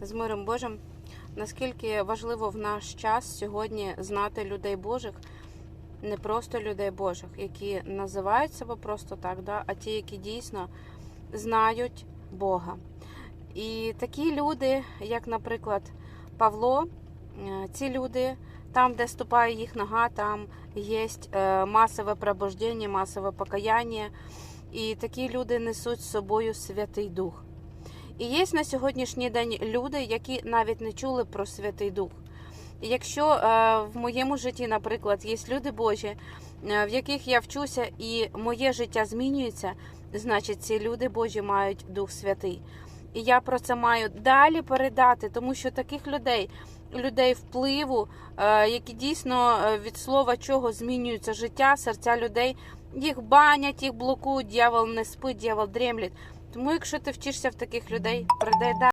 з миром Божим. Наскільки важливо в наш час сьогодні знати людей Божих, не просто людей Божих, які називають себе просто так, да, а ті, які дійсно знають Бога. І такі люди, як, наприклад, Павло, е, ці люди, там, де ступає їх нога, там є е, масове пробуждення, масове покаяння. І такі люди несуть з собою Святий Дух. І є на сьогоднішній день люди, які навіть не чули про Святий Дух. Якщо е, в моєму житті, наприклад, є люди Божі, е, в яких я вчуся, і моє життя змінюється, значить ці люди Божі мають Дух Святий. І я про це маю далі передати, тому що таких людей, людей впливу, е, які дійсно від слова чого змінюється життя, серця людей, їх банять, їх блокують, дьявол не спить, дьявол дремлять. Тому, якщо ти вчишся в таких людей, придай.